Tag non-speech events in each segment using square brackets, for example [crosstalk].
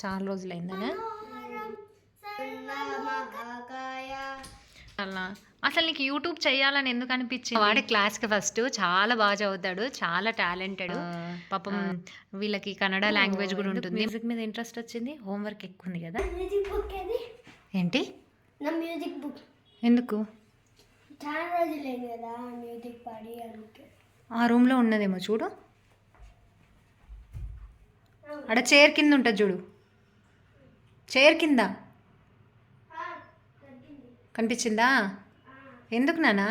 చాలా రోజులైందనే. సర్వమహాకాయ అలా. అసలు నీకు యూట్యూబ్ చేయాలని ఎందుకు అనిపించింది? వాడే క్లాస్కి ఫస్ట్ చాలా బాగా చదువుతాడు చాలా టాలెంటెడ్. పాపం వీళ్ళకి కన్నడ లాంగ్వేజ్ కూడా ఉంటుంది. మ్యూజిక్ మీద ఇంట్రెస్ట్ వచ్చింది? హోంవర్క్ ఎక్కువ ఉంది కదా. ఏంటి? నా మ్యూజిక్ బుక్. ఎందుకు? చాలా రోజులైంది కదా మ్యూజిక్ పాడి అందుకే. ఆ రూమ్లో ఉన్నదేమో చూడు. అక్కడ చైర్ కింద ఉంటుంది చూడు. చైర్ కింద? కనిపించిందా? ఎందుకు నానా?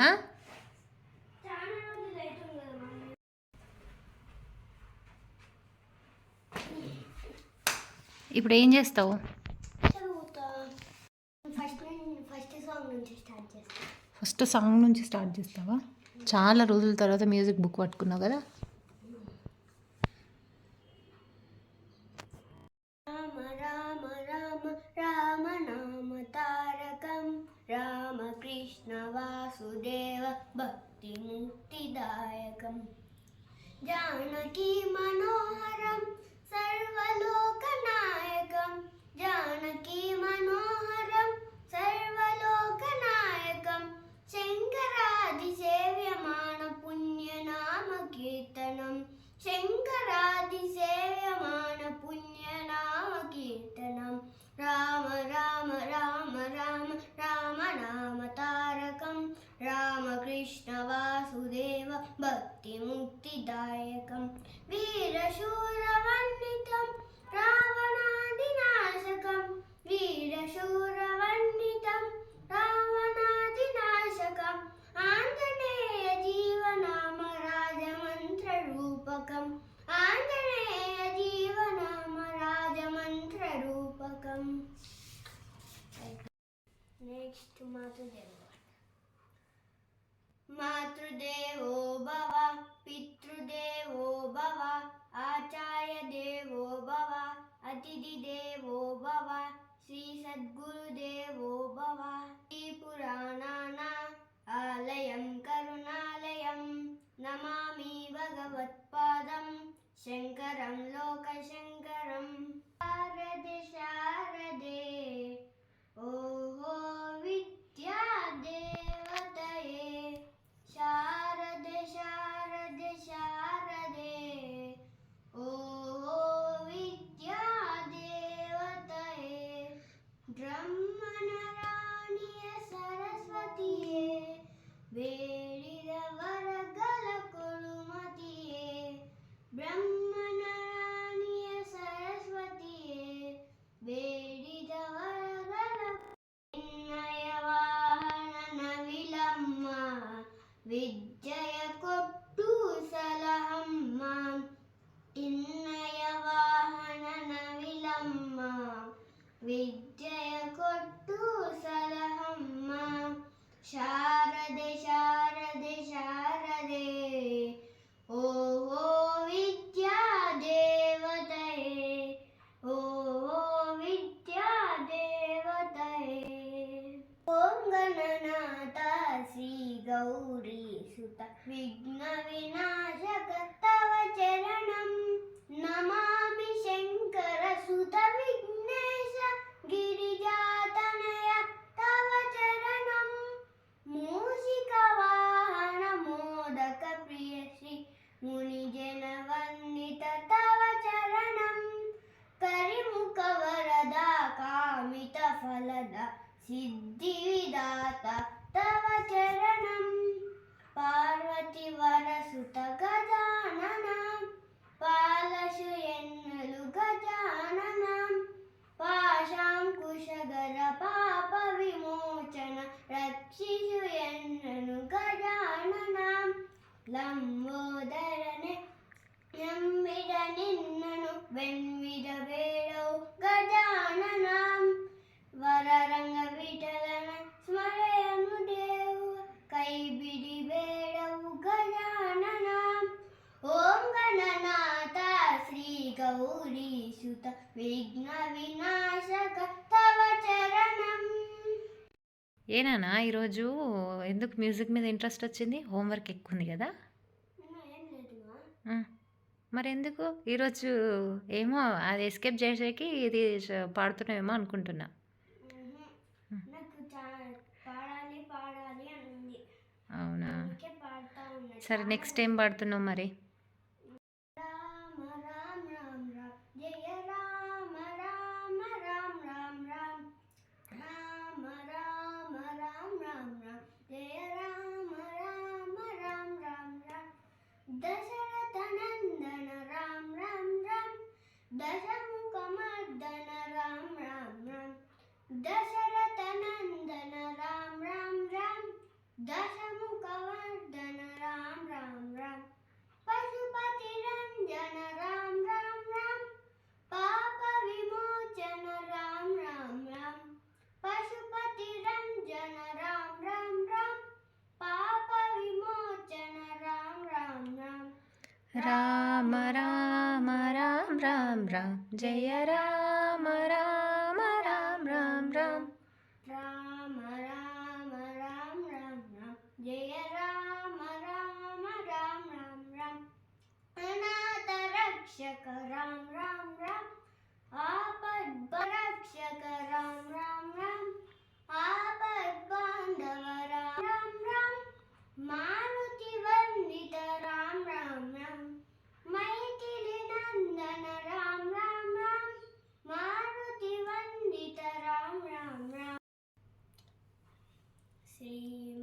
ఇప్పుడు ఏం చేస్తావు? ఫస్ట్ సాంగ్ నుంచి స్టార్ట్ చేస్తావా? చాలా రోజుల తర్వాత మ్యూజిక్ బుక్ పట్టుకున్నావు కదా? రామ വാസുദേവ ഭക്തിമുക്തിദായകം. ജാനകി മനോഹരം സർവലോകനായകം. ജാനകി മനോഹരം സർവലോകനായകം. ശങ്കരാതിസേവ്യമാണ് പുണ്യനാമകീർത്തനം. ശങ്കരാതിസേവ്യമാണ് రూపకం నెక్స్ట్ మాతృదేవ మాతృదేవో భవ పితృదేవో భవ ఆచార్య దేవో భవ అతిథి దేవో భవ శ్రీ సద్గురుదేవో భవ శ్రీ పురాణానా ఆలయం కరుణాలయం నమామి భగవత్పాదం శంకరం లోకశంకరం Bangladesh. విద్య గౌరీ సుత విఘ్న వినాశక తవ చరణం నమామి శంకర సుత విఘ్నేశ గిరిజాతనయ తవ చరణం. మూషిక వాహన మోదక ప్రియ శ్రీ మునిజన వందిత తవ చరణం. కరిముఖ వరద కామిత ఫలద సిద్ధి విదాత తవ చరణం. పార్వతి వరసుత గజాననం. పాలశు ఎన్నులు గజాననం. పాశాంకుశగర పాప విమోచన. రక్షిషు ఎన్నను గజాననం. లంబోదరనే నమ్మిడ నిన్నను వెన్విడ వేడవు గజాననం. విఘ్న వినాశక తవ చరణం. ఏనానా ఈరోజు ఎందుకు మ్యూజిక్ మీద ఇంట్రెస్ట్ వచ్చింది? హోంవర్క్ ఎక్కువ ఉంది కదా? మరి ఎందుకు ఈరోజు ఏమో అది ఎస్కేప్ చేసేకి ఇది పాడుతున్నామేమో అనుకుంటున్నా. అవునా? సరే నెక్స్ట్ ఏం పాడుతున్నావు మరి? దశరథ నందన రామ రామ రామ దశముఖవర్ధన రామ రామ రామ పశుపతి రంజన రామ రామ రామ పాప విమోచన రామ రామ రామ పశుపతి రంజన రామ రామ రామ పాప విమోచన రామ రామ రామ రామ రామ ராம ராம ராம் ராம் ராம் ஜெய ராம ராம ராம் ராம் ராம் அநாத ரக்ஷக ராம் ராம் ராம் ஆபத் ரக்ஷக ராம் ராம் ராம் ஆபத் பாந்தவ ராம் ராம் ராம் மாணவ Sri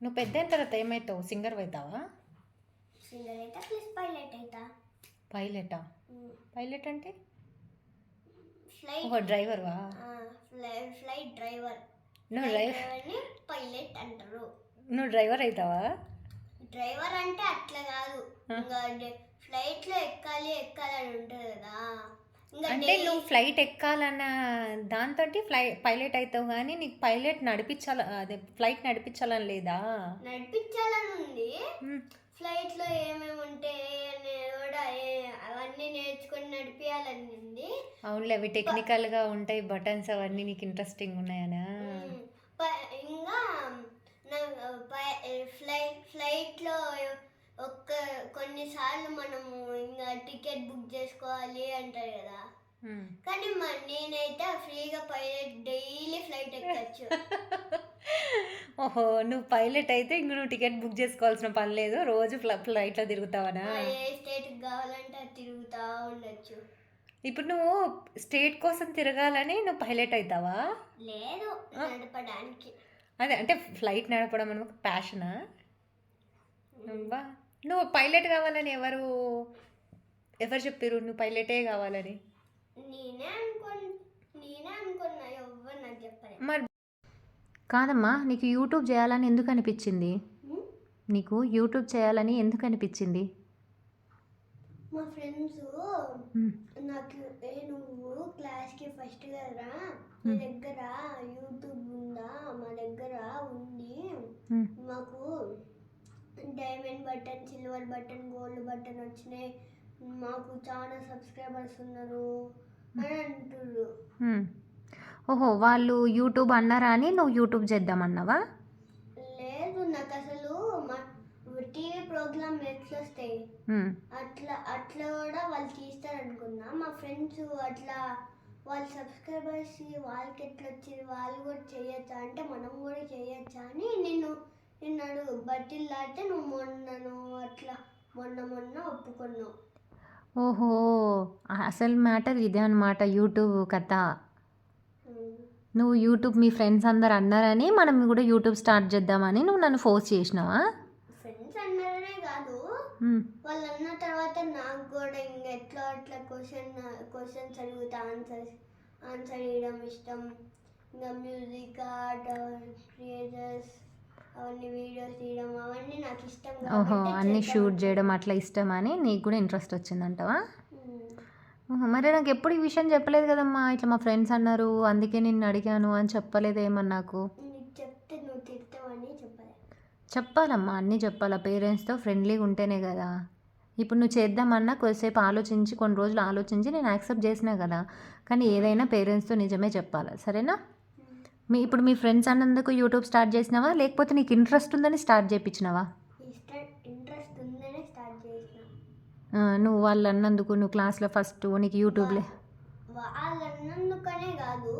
నువ్వు పెద్ద అయిన తర్వాత ఏమవుతావు సింగర్ అవుతావా? సింగర్ అయితే ప్లస్ పైలట్ అవుతా పైలటా? పైలట్ అంటే? ఫ్లైట్. ఒక డ్రైవర్వా? Flight driver. నువ్వు డ్రైవర్? పైలట్ అంటారు. నువ్వు డ్రైవర్ అవుతావా? డ్రైవర్ అంటే అట్లా కాదు. ఇంకా ఫ్లైట్లో ఎక్కాలి ఎక్కాలి అని ఉంటుంది కదా. అంటే నువ్వు ఫ్లైట్ ఎక్కాలన్న దాంతో ఫ్లై పైలట్ అవుతావు కానీ నీకు పైలట్ నడిపించాల అదే ఫ్లైట్ నడిపించాలని లేదా? నడిపించాలని ఉంది. మ్మ్. ఫ్లైట్లో ఏమేమి ఉంటాయి అని కూడా అవన్నీ నేర్చుకొని నడిపించాలని ఉంది. అవునులే అవి టెక్నికల్గా ఉంటాయి బటన్స్ అవన్నీ నీకు ఇంట్రెస్టింగ్ ఉన్నాయనా? ఇంకా ఫ్లైట్ ఫ్లైట్లో ఒక్క కొన్నిసార్లు మనము ఇంకా టికెట్ బుక్ చేసుకోవాలి అంటారు కదా. కానీ నేనైతే ఫ్రీగా పైలట్ డైలీ ఫ్లైట్ ఎక్కచ్చు. [laughs] ఓహో నువ్వు పైలట్ అయితే ఇంక నువ్వు టికెట్ బుక్ చేసుకోవాల్సిన పని లేదు. రోజు ఫ్ల ఫ్లైట్లో తిరుగుతావనా? ఏ స్టేట్ కావాలంటే అది తిరుగుతా ఉండొచ్చు. ఇప్పుడు నువ్వు స్టేట్ కోసం తిరగాలని నువ్వు పైలట్ అవుతావా లేదు నడపడానికి. అదే అంటే ఫ్లైట్ నడపడం అని ఒక ప్యాషనా? అబ్బా. నువ్వు పైలట్ కావాలని ఎవరు ఎవరు చెప్పారు నువ్వు పైలటే కావాలని? నేనే నేనే అనుకున్నా నాకు మరి కాదమ్మా నీకు యూట్యూబ్ చేయాలని ఎందుకు అనిపించింది? నీకు యూట్యూబ్ చేయాలని ఎందుకు అనిపించింది? మా ఫ్రెండ్స్. నాకు ఏ నువ్వు క్లాస్కి ఫస్ట్ కదరా? మీ దగ్గర యూట్యూబ్ ఉందా? మా దగ్గర ఉంది. మాకు diamond button silver button gold button వచ్చినాయి. మాకు చాలా సబ్స్క్రైబర్స్ ఉన్నారు అని మ్మ్. ఓహో వాళ్ళు యూట్యూబ్ అన్నారా అని నువ్వు యూట్యూబ్ చేద్దామన్నావా? లేదు నాకు అసలు టీవీ ప్రోగ్రామ్ ఎట్లా వస్తాయి. అట్లా అట్లా కూడా వాళ్ళు తీస్తారు అనుకున్నా మా ఫ్రెండ్స్ అట్లా వాళ్ళ సబ్స్క్రైబర్స్ వాళ్ళకి ఎట్లా వచ్చింది వాళ్ళు కూడా చేయొచ్చా? అంటే మనం కూడా చేయొచ్చా అని నిన్ను నిన్నాడు బట్టిల్ దాటితే నువ్వు మొన్నను అట్లా మొన్న మొన్న ఒప్పుకున్నావు. ఓహో అసలు మ్యాటర్ ఇదే అనమాట యూట్యూబ్ కథ. నువ్వు యూట్యూబ్ మీ ఫ్రెండ్స్ అందరు అన్నారని మనం కూడా యూట్యూబ్ స్టార్ట్ చేద్దామని నువ్వు నన్ను ఫోర్స్ చేసినావా? ఫ్రెండ్స్ అన్నారనే కాదు. వాళ్ళు అన్న తర్వాత నాకు కూడా ఇంకా ఎట్లా అట్లా క్వశ్చన్ క్వశ్చన్స్ అడుగుతా ఆన్సర్స్ ఆన్సర్ చేయడం ఇష్టం. ఇంకా మ్యూజిక్ ఆర్ట్ క్రియేటర్స్ అవన్నీ వీడియోస్ తీయడం అవన్నీ నాకు ఇష్టం ఓహో అన్నీ. షూట్ చేయడం అట్లా ఇష్టమని నీకు కూడా ఇంట్రెస్ట్ వచ్చిందంటవా? మరి నాకు ఎప్పుడు ఈ విషయం చెప్పలేదు కదమ్మా ఇట్లా మా ఫ్రెండ్స్ అన్నారు అందుకే నిన్ను అడిగాను అని చెప్పలేదేమో నాకు? నీకు చెప్తే నువ్వు తిడతావని చెప్పలే. చెప్పాలమ్మా అన్నీ చెప్పాలా? పేరెంట్స్తో ఫ్రెండ్లీగా ఉంటేనే కదా. ఇప్పుడు నువ్వు చేద్దామన్నా కొద్దిసేపు ఆలోచించి కొన్ని రోజులు ఆలోచించి నేను యాక్సెప్ట్ చేసినా కదా. కానీ ఏదైనా పేరెంట్స్తో నిజమే చెప్పాలి? సరేనా? మీ ఇప్పుడు మీ ఫ్రెండ్స్ అన్నందుకు యూట్యూబ్ స్టార్ట్ చేసినావా? లేకపోతే నీకు ఇంట్రెస్ట్ ఉందని స్టార్ట్ చేయించినావా ఇష్టం ఇంట్రెస్ట్ ఉందనే స్టార్ట్ చేసిన. ఆ, నువ్వు వాళ్ళు అన్నందుకు నువ్వు క్లాస్లో ఫస్ట్ నీకు యూట్యూబ్లే వాళ్ళు అన్నందుకనే కాదు.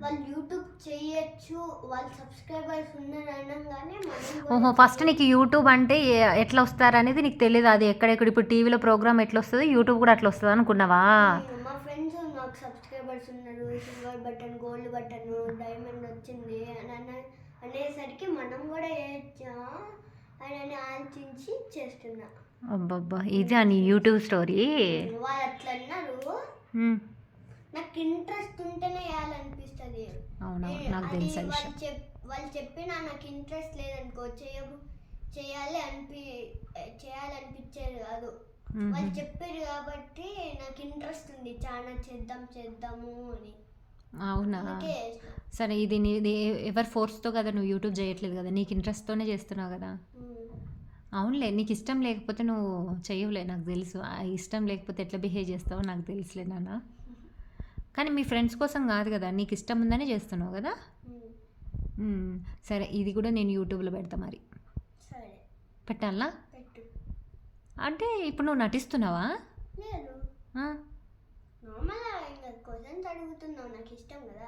వాళ్ళు యూట్యూబ్ చేయొచ్చు. వాళ్ళ సబ్స్క్రైబర్స్ ఉన్నారు అనగానే మనం కూడా ఓహో ఫస్ట్ నీకు యూట్యూబ్ అంటే ఎట్లా వస్తారు అనేది నీకు తెలియదు అది ఎక్కడెక్కడ ఇప్పుడు టీవీలో ప్రోగ్రామ్ ఎట్లా వస్తుందో యూట్యూబ్ కూడా అట్లా వస్తుంది అనుకున్నావా ఉమ్, మా ఫ్రెండ్స్ నాకు సబ్స్క్రైబర్స్ ఉన్నారు silver button gold button diamond వచ్చింది అని అన్న అనేసరికి మనం కూడా చేయొచ్చా అని అని ఆలోచించి చేస్తున్నా. అబ్బబ్బా ఇదే నీ యూట్యూబ్ స్టోరీ వాళ్ళు అట్లా అన్నారు. నాకు ఇంట్రెస్ట్ ఉంటేనే వేయాలనిపిస్తుంది. నాకు తెలుసు వాళ్ళు చెప్పినా నాకు ఇంట్రెస్ట్ లేదనుకో చేయ చేయాలి అనిపి చేయాలనిపించేది కాదు. వాళ్ళు చెప్పారు కాబట్టి నాకు ఇంట్రెస్ట్ ఉంది. చాలా చేద్దాం చేద్దాము అని. అవునా. సరే ఇది నీది ఎవరి ఫోర్స్తో కదా నువ్వు యూట్యూబ్ చేయట్లేదు కదా? నీకు ఇంట్రెస్ట్తోనే చేస్తున్నావు కదా. అవునులే నీకు ఇష్టం లేకపోతే నువ్వు చెయ్యవులే నాకు తెలుసు. ఇష్టం లేకపోతే ఎట్లా బిహేవ్ చేస్తావో నాకు తెలుసులే నాన్న. కానీ మీ ఫ్రెండ్స్ కోసం కాదు కదా నీకు ఇష్టం ఉందనే చేస్తున్నావు కదా. సరే ఇది కూడా నేను యూట్యూబ్లో పెడతా మరి. సరే. పెట్టాలా? పెట్టు అంటే ఇప్పుడు నువ్వు నటిస్తున్నావా? లేదు. నాకు ఇష్టం కదా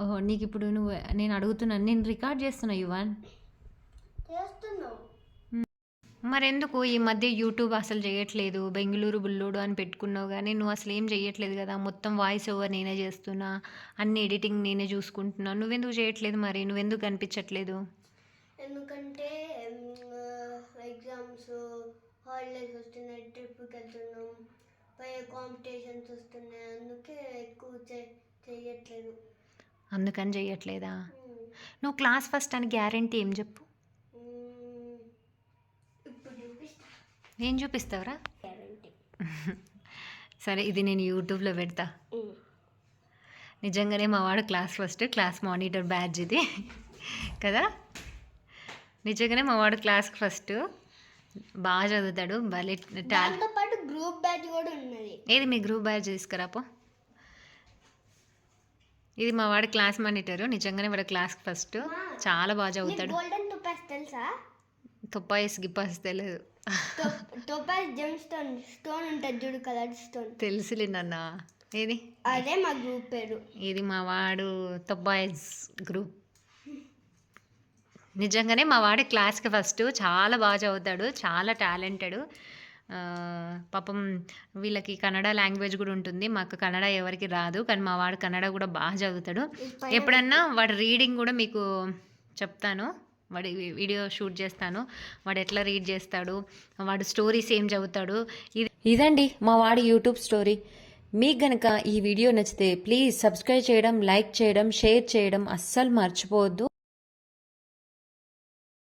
ఓహో నీకు ఇప్పుడు నువ్వు నేను అడుగుతున్నాను నేను రికార్డ్ చేస్తున్నా యువన్. చేస్తున్నావు. మరెందుకు? ఈ మధ్య యూట్యూబ్ అసలు చేయట్లేదు బెంగళూరు బుల్లోడు అని పెట్టుకున్నావు కానీ నువ్వు అసలు ఏం చేయట్లేదు కదా మొత్తం వాయిస్ ఓవర్ నేనే చేస్తున్నా అన్ని ఎడిటింగ్ నేనే చూసుకుంటున్నా. నువ్వెందుకు చేయట్లేదు మరి? నువ్వెందుకు కనిపించట్లేదు ఎందుకంటే ఎగ్జామ్స్ హాలిడేస్ వస్తున్నాయి ట్రిప్కి వెళ్తున్నాం పై కాంపిటీషన్స్ వస్తున్నాయి అందుకే ఎక్కువ చే- చెయ్యట్లేదు. అందుకని చేయట్లేదా నువ్వు క్లాస్ ఫస్ట్ అని గ్యారంటీ ఏం చెప్పు? ఏం చూపిస్తావురా? [laughs] సరే ఇది నేను యూట్యూబ్లో పెడతా. నిజంగానే మా వాడు class first class monitor badge ఇది. కదా? నిజంగానే మా వాడు క్లాస్ ఫస్ట్. బాగా చదువుతాడు. భలే దాంతో పాటు గ్రూప్ బ్యాచ్ కూడా ఉన్నది. ఏది మీ గ్రూప్ బ్యాడ్జ్ తీసుకురాపో ఇది మా వాడి క్లాస్ మానిటరు. నిజంగానే వాడు క్లాస్ ఫస్ట్. చాలా బాగా చదువుతాడు. గోల్డెన్ టుపాస్ తెలుసా? తుప్పాయిస్ గిప్పాస్ తెలియదు టోపాస్ జెమ్ స్టోన్ స్టోన్ ఉంటుంది చూడు కలర్ స్టోన్. తెలుసులే నాన్న. ఏది? అదే మా గ్రూప్ పేరు. ఇది మా వాడు తుప్పాయిస్ గ్రూప్. నిజంగానే మా వాడి క్లాస్కి ఫస్ట్ చాలా బాగా చదువుతాడు చాలా టాలెంటెడ్. పాపం వీళ్ళకి కన్నడ లాంగ్వేజ్ కూడా ఉంటుంది మాకు కన్నడ ఎవరికి రాదు కానీ మా వాడు కన్నడ కూడా బాగా చదువుతాడు. ఎప్పుడన్నా వాడి రీడింగ్ కూడా మీకు చెప్తాను వాడి వీడియో షూట్ చేస్తాను వాడు ఎట్లా రీడ్ చేస్తాడు వాడు స్టోరీస్ ఏం చదువుతాడు ఇది ఇదండి మా వాడి యూట్యూబ్ స్టోరీ. మీకు గనక ఈ వీడియో నచ్చితే ప్లీజ్ సబ్స్క్రైబ్ చేయడం లైక్ చేయడం షేర్ చేయడం అస్సలు మర్చిపోవద్దు.